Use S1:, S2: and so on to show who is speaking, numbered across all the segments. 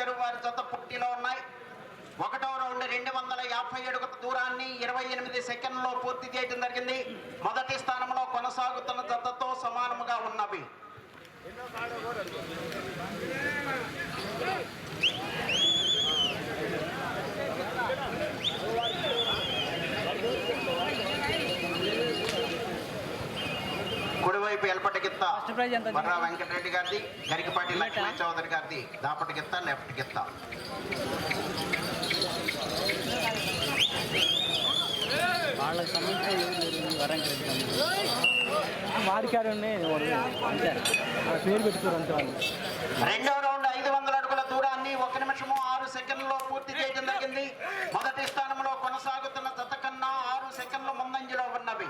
S1: చెరువు వారి జత పుట్టిలో ఉన్నాయి. ఒకటో రౌండ్ రెండు వందల యాభై అడుగుల దూరాన్ని ఇరవై ఎనిమిది సెకండ్లో పూర్తి చేయడం జరిగింది. మొదటి స్థానంలో కొనసాగుతున్న జతతో సమానముగా ఉన్నవి కుడివైపు ఎల్పటి గిత్త
S2: ఫస్ట్ ప్రైజ్ ఎంత
S1: వెంకటరెడ్డి గారిది గరికపాటి లక్ష్మీ చౌదరి గారిది దాపటి గిత్త లెఫ్ట్ గిత్త.
S2: వాళ్ళకి సంబంధించిన అంతే. ఆ పేరు పెట్టుకోరు అంతే వాళ్ళు.
S1: రెండో రౌండ్ ఐదు వందల అడుగుల దూరాన్ని ఒక నిమిషము ఆరు సెకండ్లో పూర్తి చేయడం జరిగింది మొదటి స్థానంలో కొనసాగుతున్న జత కన్నా ఆరు సెకండ్ల ముందంజలో ఉన్నవి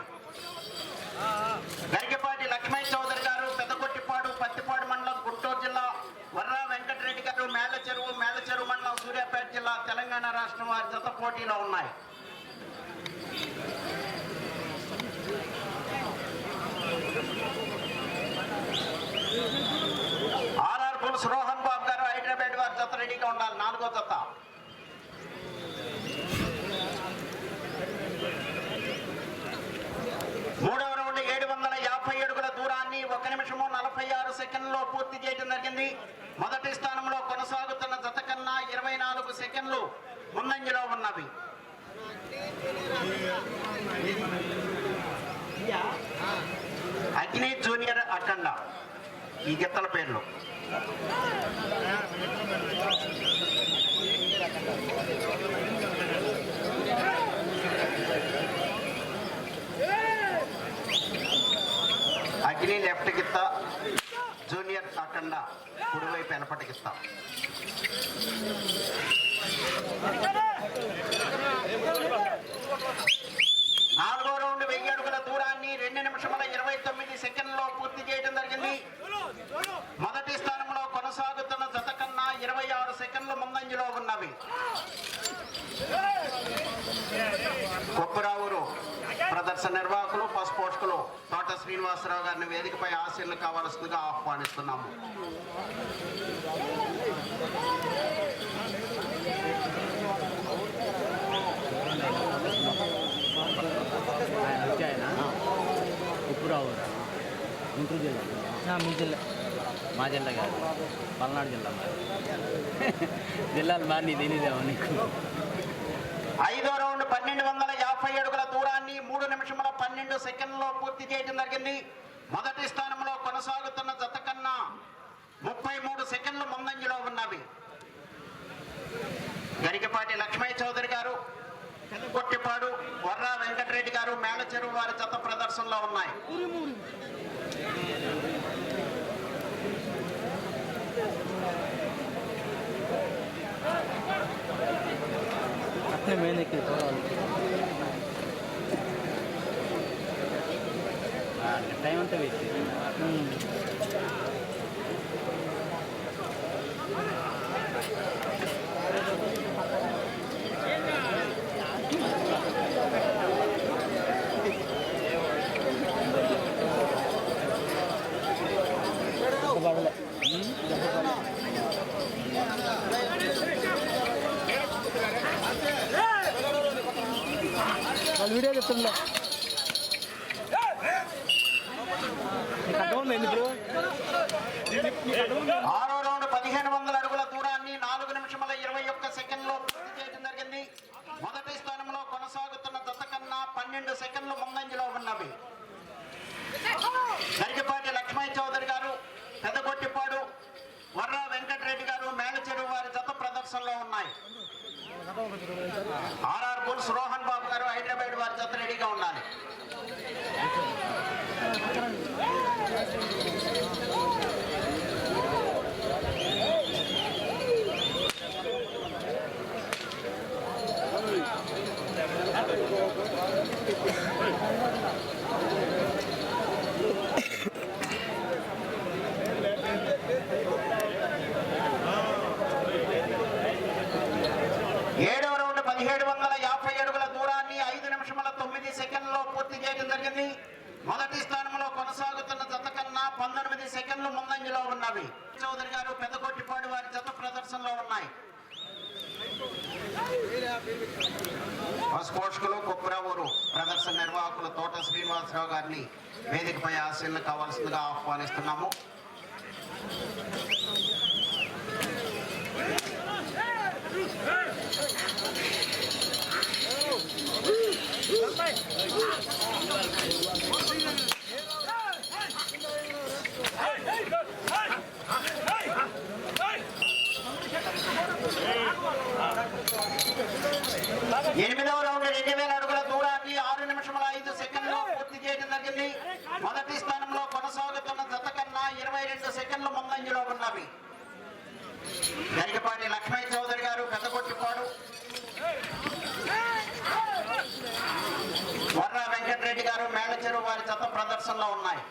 S1: గరికపాటి లక్ష్మీ చౌదరి గారు పెద్దకొట్టిపాడు పత్తిపాడు మండలం గుంటూరు జిల్లా వర్రా వెంకటరెడ్డి గారు మేళ్ళ చెరువు మేళ్ళ చెరువు మండలం సూర్యాపేట జిల్లా తెలంగాణ రాష్ట్రం వారి జత పోటీలో ఉన్నాయి. ఆర్ఆర్ పుల్స్ రోహన్ బాబు గారు హైదరాబాద్ వారి జత రెడీగా ఉండాలి. నాలుగో జత. మూడవ రౌండ్ ఏడు వందల యాభై అడుగుల దూరాన్ని ఒక నిమిషము నలభై ఆరు సెకండ్లో పూర్తి చేయడం జరిగింది. మొదటి స్థానంలో కొనసాగుతున్న జత కన్నా ఇరవై నాలుగు సెకండ్లు ముందంజలో ఉన్నవి. అగ్ని జూనియర్ అఖండ. ఈ గిత్తల పేర్లు. అగ్ని లెఫ్ట్ గిత్త జూనియర్ అఖండ కుడివైపు వెనపటి గిత్త. నాలుగో రౌండ్ వెయ్యి అడుగుల దూరాన్ని రెండు నిమిషముల ఇరవై తొమ్మిది సెకండ్లో పూర్తి చేయడం జరిగింది. మొదటి స్థానంలో కొనసాగుతున్న జత కన్నా ఇరవై ఆరు సెకండ్లు ముందంజలో ఉన్నవి. కొప్పురావురు ప్రదర్శన నిర్వాహకులు పసు పోషకులు తోట శ్రీనివాసరావు గారిని వేదికపై ఆశీర్లు కావాల్సిందిగా ఆహ్వానిస్తున్నాము.
S2: ఆయన వచ్చి ఆయన ఉప్పురావు గుంటూరు జిల్లా మీ జిల్లా. మా జిల్లా కాదు. పల్నాడు జిల్లా మాది జిల్లాలు మాది తెలియదేమో నీకు
S1: ఐదో రౌండ్ పన్నెండు వందల యాభై అడుగుల దూరాన్ని మూడు నిమిషముల పన్నెండు సెకండ్లో పూర్తి చేయడం జరిగింది. మొదటి స్థానంలో కొనసాగుతున్న జత కన్నా ముప్పై మూడు సెకండ్లు ముందంజలో ఉన్నవి. గరికపాటి లక్ష్మయ్య చౌదరి గారు కొట్టిపాడు వర్రా వెంకటరెడ్డి గారు మేళ చెరువు వారి జత ప్రదర్శనలో ఉన్నాయి.
S2: టైం అంతా వేస్ట్. వాళ్ళు వీడియో చెప్తుండే
S1: ఆరో రౌండ్ పదిహేను వందల అడుగుల దూరాన్ని నాలుగు నిమిషముల ఇరవై ఒక్క సెకండ్లో పూర్తి చేయడం జరిగింది. మొదటి స్థానంలో కొనసాగుతున్న జత కన్నా పన్నెండు సెకండ్లు ముందంజలో ఉన్నవి. గరికపాటి లక్ష్మయ్య చౌదరి గారు పెద్దగొట్టిపాడు వర్రా వెంకటరెడ్డి గారు మేళచెరువు వారి జత ప్రదర్శనలో ఉన్నాయి. ఆర్ఆర్ బుల్స్ రోహన్ వారి జత రెడీగా ఉండాలి. ఏడవ రౌండ్ పదిహేడు వందల యాభై అడుగుల దూరాన్ని ఐదు నిమిషముల తొమ్మిది చేయడం జరిగింది. మొదటి స్థానంలో కొనసాగుతున్న జత కన్నా పంతొమ్మిది సెకండ్లు ముందంజలో ఉన్నవి. చౌదరి గారు పెద్ద కొట్టిపాడు వారి జత ప్రదర్శనలో ఉన్నాయి. పోషకులు కుప్రావూరు ప్రదర్శన నిర్వాహకులు తోట శ్రీనివాసరావు గారిని వేదికపై ఆశీర్లు కావాల్సిందిగా ఆహ్వానిస్తున్నాము ఎనిమిదవ రౌండ్ రెండు వేల అడుగుల దూరాన్ని ఆరు నిమిషముల ఐదు సెకండ్లు పూర్తి చేయడం జరిగింది మొదటి స్థానంలో కొనసాగుతున్న జత కన్నా ఇరవై రెండు సెకండ్లు ముందంజలో ఉన్నవి గరికపాటి లక్ష్మయ్య చౌదరి గారు పెద్దకొట్టిపాడు వర్ర వెంకటరెడ్డి గారు మేళచెరువు వారి జత ప్రదర్శనలో ఉన్నాయి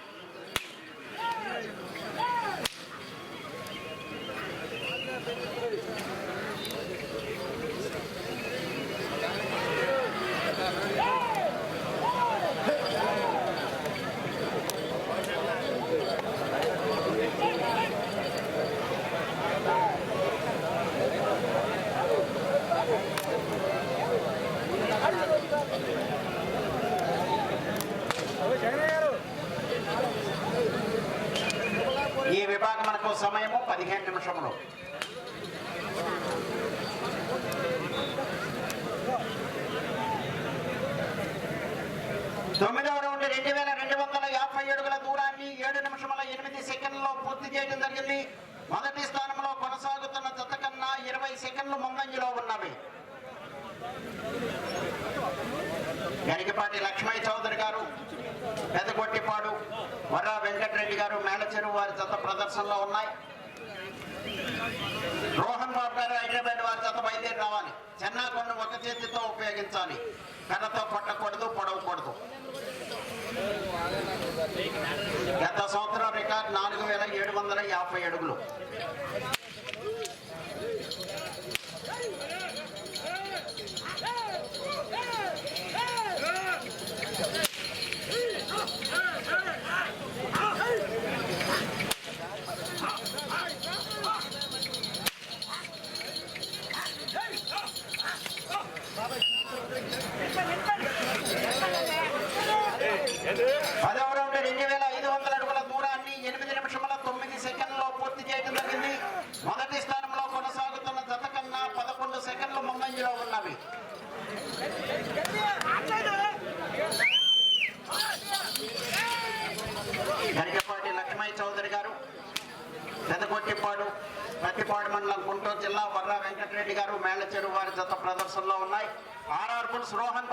S1: ఈ విభాగమునకు సమయము పదిహేను నిమిషములు. తొమ్మిదవ రౌండ్ రెండు వేల రెండు వందల యాభై అడుగుల దూరాన్ని ఏడు నిమిషముల ఎనిమిది సెకండ్లలో పూర్తి చేయడం జరిగింది. మొదటి స్థానంలో కొనసాగుతున్న జత కన్నా ఇరవై సెకండ్లు ముందంజలో ఉన్నవి. గరికపాటి లక్ష్మయ్య చౌదరి గారు పెదగొట్టిపాడు వర్రా వెంకటరెడ్డి గారు మేళచెరువు వారి జత ప్రదర్శనలో ఉన్నాయి. రోహన్ బాబు గారు హైదరాబాద్ వారి జత బయలుదేరి రావాలి. చెన్నాకొండ ఒక చేతితో ఉపయోగించాలి. కర్రతో కొట్టకూడదు పొడవకూడదు. గత సంవత్సరం రికార్డ్ నాలుగు వేల ఏడు వందల యాభై అడుగులు పదవ రౌండ్ రెండు వేల ఐదు వందల అడుగుల దూరాన్ని ఎనిమిది నిమిషముల తొమ్మిది సెకండ్లో పూర్తి చేయడం జరిగింది మొదటి స్థానంలో కొనసాగుతున్న జత కన్నా పదకొండు సెకండ్లు ముందంజలో ఉన్నవి గరికపాటి లక్ష్మయ్య చౌదరి గారు పెదకొట్టిపాడు పత్తిపాడు మండలం గుంటూరు జిల్లా వర్రా వెంకటరెడ్డి గారు మేళచెరువు వారి జత ప్రదర్శనలో ఉన్నాయి ఆర్ఆర్ పుల్స్ రోహన్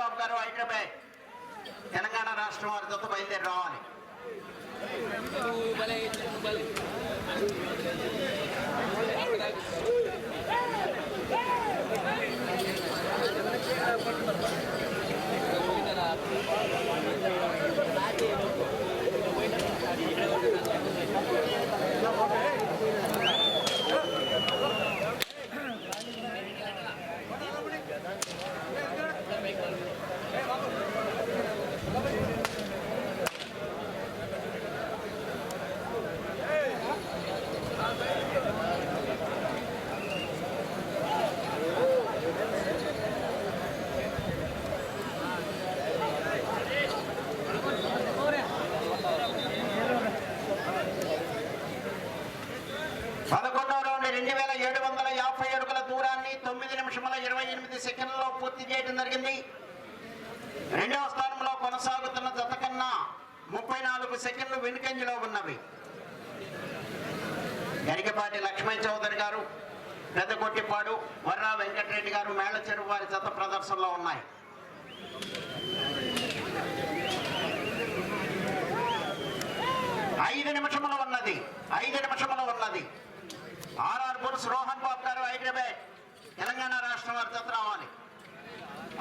S1: బాబు గారు హైదరాబాద్ తెలంగాణ రాష్ట్రం వారి జత బయలుదేరి రావాలి పదకొండవ రౌండ్ రెండు వేల ఏడు వందల యాభై అడుగుల దూరాన్ని తొమ్మిది నిమిషముల ఇరవై ఎనిమిది సెకండ్లలో పూర్తి చేయడం జరిగింది రెండవ స్థానంలో కొనసాగుతున్న జత కన్నా ముప్పై నాలుగు సెకండ్లు వెనుకంజలో ఉన్నవి. గరికపాటి లక్ష్మణ్ చౌదరి గారు పెద్దకొట్టిపాడు వర్రా వెంకటరెడ్డి గారు మేళచెరువు వారి జత ప్రదర్శనలో ఉన్నాయి. ఐదు నిమిషములు ఉన్నది. ఐదు నిమిషములు ఉన్నది. ఆర్ఆర్ బుల్స్ రోహన్ బాబు గారు హైదరాబాద్ తెలంగాణ రాష్ట్రం వారి జత రావాలి.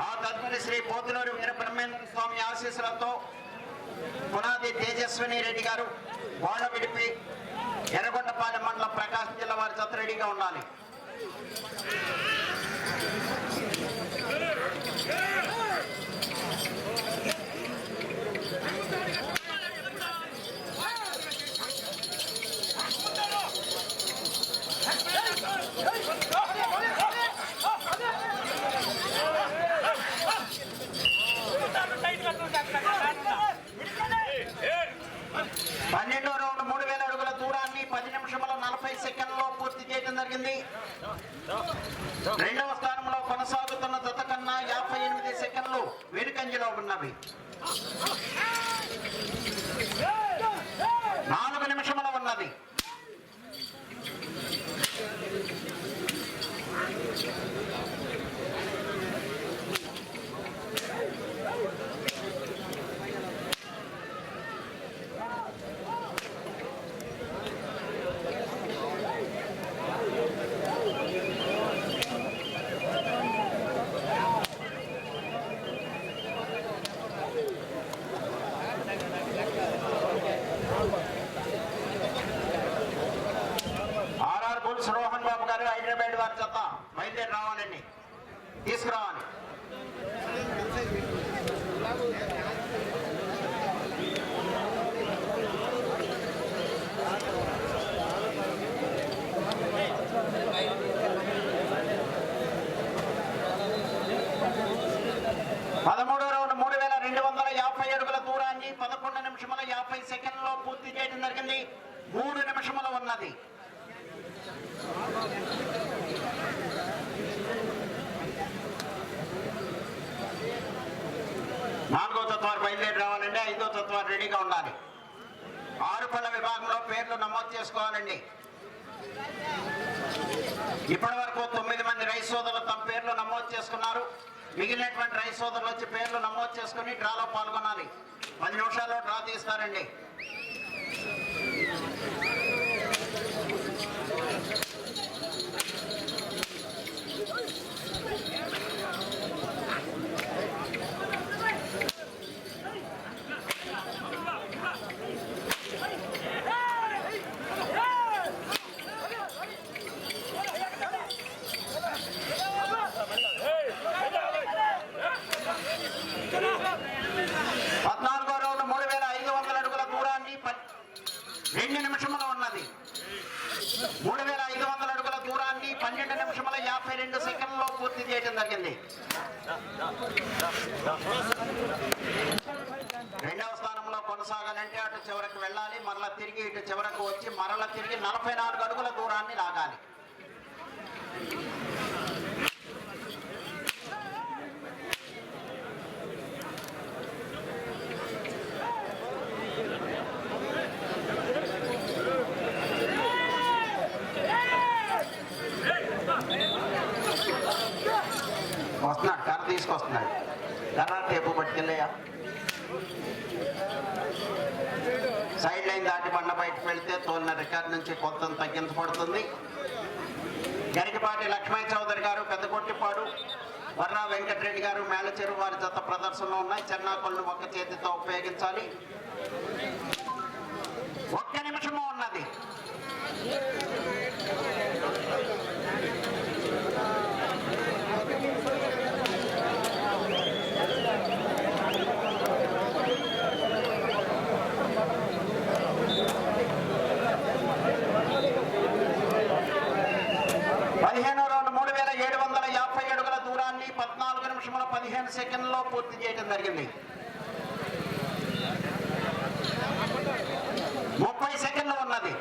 S1: ఆ తదుపరి శ్రీ పోతులూరి వీరబ్రహ్మేంద్ర స్వామి ఆశీస్సులతో పునాది తేజస్విని రెడ్డి గారు వాళ్ళ విడిపి ఎర్రగొండపాలెం మండలం ప్రకాశం జిల్లా వారి చతురెడ్డిగా రెడీగా ఉండాలి పన్నెండో రౌండ్ మూడు వేల అడుగుల దూరాన్ని పది నిమిషముల నలభై సెకండ్లో పూర్తి చేయడం జరిగింది రెండవ స్థానంలో కొనసాగుతున్న జత కన్నా యాభై ఎనిమిది సెకండ్లు వెనుకంజలో ఉన్నవి నాలుగు నిమిషముల ఉన్నది ఆర్ఆర్ బుల్స్ రోహన్ బాబు గారు హైదరాబాద్ వారి జత బయలుదేరి రావాలండి తీసుకురావాలి. పదమూడో రౌండ్ మూడు వేల రెండు వందల యాభై అడుగుల దూరాన్ని పదకొండు నిమిషముల యాభై సెకండ్లో పూర్తి చేయడం జరిగింది. మూడు నిమిషములు ఉన్నది నాలుగో తత్వాలు బయలుదేరి రావాలండి ఐదో తత్వాలు రెడీగా ఉండాలి. ఆరు పళ్ళ విభాగంలో పేర్లు నమోదు చేసుకోవాలండి. ఇప్పటి వరకు తొమ్మిది మంది రైస్ సోదరులు తమ పేర్లు నమోదు చేసుకున్నారు. మిగిలినటువంటి రైస్ సోదరులు వచ్చి పేర్లు నమోదు చేసుకుని డ్రాలో పాల్గొనాలి. పది నిమిషాల్లో డ్రా తీస్తారండి పద్నాలుగో రౌండ్ మూడు వేల ఐదు వందల అడుగుల దూరాన్ని ప- రెండు నిమిషములు ఉన్నది మూడు వేల ఐదు వందల అడుగుల దూరాన్ని పన్నెండు నిమిషముల యాభై రెండు సెకండ్లో పూర్తి చేయడం జరిగింది రెండవ స్థానంలో కొనసాగాలంటే అటు చివరకు వెళ్ళాలి మరలా తిరిగి ఇటు చివరకు వచ్చి మరలా తిరిగి నలభై నాలుగు అడుగుల దూరాన్ని లాగాలి. తీసుకొస్తున్నాడు కర్ర టేపు పట్టుకెళ్ళయా సైడ్ లైన్ దాటి బండ బయటకు వెళ్తే తోలిన రికార్డ్ నుంచి కొంత తగ్గించబడుతుంది గరికపాటి లక్ష్మయ్య చౌదరి గారు పెద్దకొట్టిపాడు వర్రా వెంకటరెడ్డి గారు మేళచెరు వారి జత ప్రదర్శనలో ఉన్నాయి. చెన్నాకొలను ఒక్క చేతితో ఉపయోగించాలి ఒక్క నిమిషము ఉన్నది పదిహేనో రౌండ్ మూడు వేల ఏడు వందల యాభై అడుగుల దూరాన్ని పద్నాలుగు నిమిషముల పదిహేను సెకండ్లో పూర్తి చేయడం జరిగింది ముప్పై సెకండ్లు ఉన్నది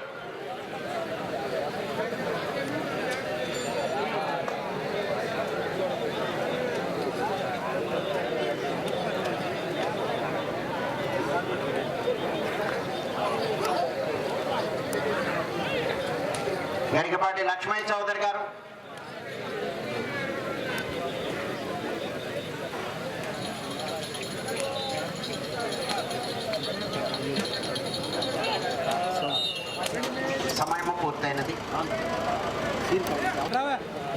S1: గరికపాటి లక్ష్మయ్య చౌదరి గారు. సమయము పూర్తయినది.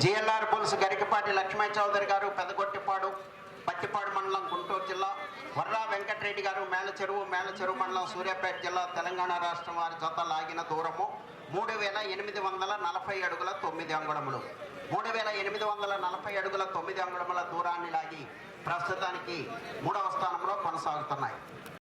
S1: జిఎల్ఆర్ పులుసు గరికపాటి లక్ష్మయ్య చౌదరి గారు పెదగొట్టిపాడు పట్టిపాడు మండలం గుంటూరు జిల్లా వర్రా వెంకటరెడ్డి గారు మేల చెరువు మేల చెరువు మండలం సూర్యాపేట జిల్లా తెలంగాణ రాష్ట్రం వారి జత లాగిన దూరము. మూడు వేల ఎనిమిది వందల నలభై అడుగుల తొమ్మిది అంగుళములు. మూడు వేల ఎనిమిది వందల నలభై అడుగుల తొమ్మిది అంగుళముల దూరాన్ని లాగి ప్రస్తుతానికి మూడవ స్థానంలో కొనసాగుతున్నాయి.